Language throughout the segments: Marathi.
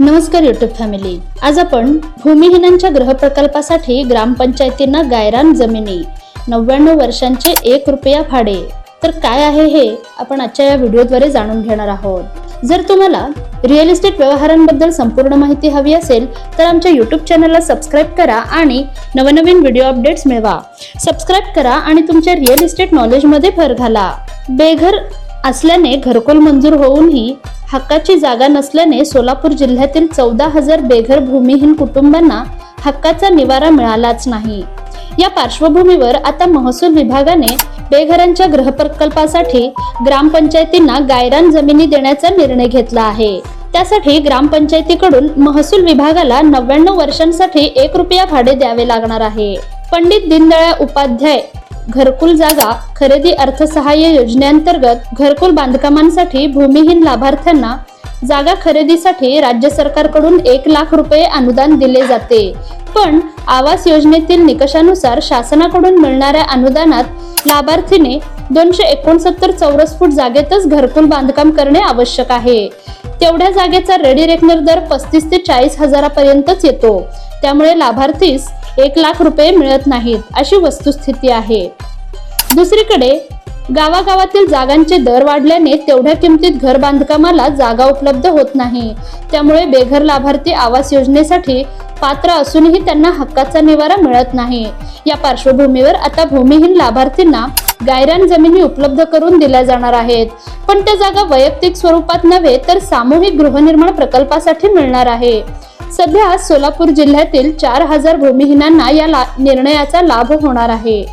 नमस्कार युट्यूब फॅमिली आज आपण भूमिहीनांच्या गृहप्रकल्पासाठी ग्रामपंचायतींना गायरान जमिनी नव्याण्णव वर्षांचे एक रुपया भाडे. तर काय आहे हे आपण आजच्या या व्हिडिओद्वारे जाणून घेणार आहोत. जर तुम्हाला रिअल इस्टेट व्यवहारांबद्दल संपूर्ण माहिती हवी असेल तर आमच्या यूट्यूब चॅनलला सबस्क्राईब करा आणि नवनवीन व्हिडिओ अपडेट्स मिळवा. सबस्क्राईब करा आणि तुमच्या रिअल इस्टेट नॉलेजमध्ये भर घाला. बेघर असल्याने घरकुल मंजूर होऊनही हक्काची जागा नसल्याने सोलापूर जिल्ह्यातील चौदा हजार बेघर भूमिहीन कुटुंबांना हक्काचा निवारा मिळालाच नाही. या पार्श्वभूमीवर आता महसूल विभागाने बेघरांच्या गृहप्रकल्पासाठी ग्रामपंचायतींना गायरान जमिनी देण्याचा निर्णय घेतला आहे. त्यासाठी ग्रामपंचायतीकडून महसूल विभागाला नव्याण्णव वर्षांसाठी एक रुपया भाडे द्यावे लागणार आहे. पंडित दीनदयाळ उपाध्याय घरकुल जागा खरेदी अर्थसहाय्य योजनेअंतर्गत घरकुल बांधकामांसाठी भूमिहीन लाभार्थ्यांना जागा खरेदीसाठी राज्य सरकारकडून एक लाख रुपये अनुदान दिले जाते. पण आवास योजनेतील निकषानुसार शासनाकडून मिळणाऱ्या अनुदानात लाभार्थीने दोनशे एकोणसत्तर चौरस फूट जागेतच घरकुल बांधकाम करणे आवश्यक आहे. तेवढ्या जागेचा रेडी रेकनर दर पस्तीस ते चाळीस हजारापर्यंतच येतो. त्यामुळे लाभार्थीस एक लाख रुपये मिळत नाहीत अशी वस्तुस्थिती आहे. दुसरीकडे गावागावातील जागांचे दर वाढल्याने तेवढ्या किमतीत घर बांधकामाला जागा उपलब्ध होत नाही. त्यामुळे बेघर लाभार्थी आवास योजनेसाठी पात्र असूनही त्यांना हक्काचा निवारा मिळत नाही. या पार्श्वभूमीवर आता भूमिहीन लाभार्थींना गायरान जमिनी उपलब्ध करून दिल्या जाणार आहेत. पण त्या जागा वैयक्तिक स्वरूपात नव्हे तर सामूहिक गृहनिर्माण प्रकल्पासाठी मिळणार आहे. सध्या सोलापूर जिल्ह्यातील चार हजार भूमिहीनांना या ला- निर्णयाचा लाभ होणार आहे.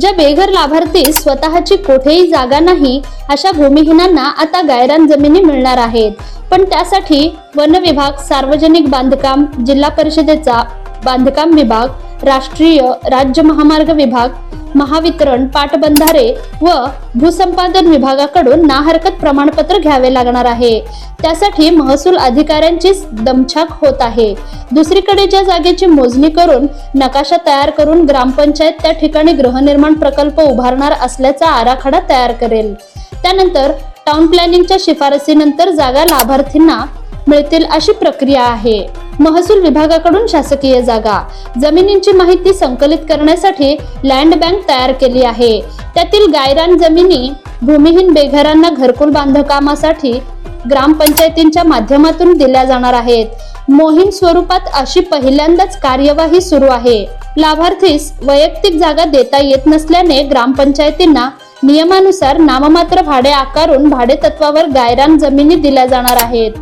ज्या बेघर लाभार्थी स्वतःची कोठेही जागा नाही अशा भूमिहीनांना आता गायरान जमिनी मिळणार आहेत. पण त्यासाठी वन विभाग सार्वजनिक बांधकाम जिल्हा परिषदेचा बांधकाम विभाग राष्ट्रीय राज्य महामार्ग विभाग महावितरण पाटबंधारे व भूसंपादन विभागाकडून ना हरकत प्रमाणपत्र घ्यावे लागणार आहे. त्यासाठी महसूल अधिकाऱ्यांची दमछाक होत आहे. दुसरीकडे ज्या जागेची मोजणी करून नकाशा तयार करून ग्रामपंचायत त्या ठिकाणी गृहनिर्माण प्रकल्प उभारणार असल्याचा आराखडा तयार करेल. त्यानंतर टाउन प्लॅनिंगच्या शिफारसीनंतर जागा लाभार्थींना मिळतील अशी प्रक्रिया आहे. महसूल विभागाकडून शासकीय जागा. जमिनींची माहिती संकलित करण्यासाठी लँड बँक तयार केली आहे. त्यातील गायरान जमिनी भूमिहीन बेघरांना घरकुल बांधकामासाठी ग्रामपंचायतींच्या माध्यमातून दिल्या जाणार आहेत. मोहीम स्वरूपात अशी पहिल्यांदाच कार्यवाही सुरू आहे. लाभार्थीस वैयक्तिक जागा देता येत नसल्याने ग्रामपंचायतींना नियमानुसार नाममात्र भाडे आकारून भाडे तत्वावर गायरान जमिनी दिल्या जाणार आहेत.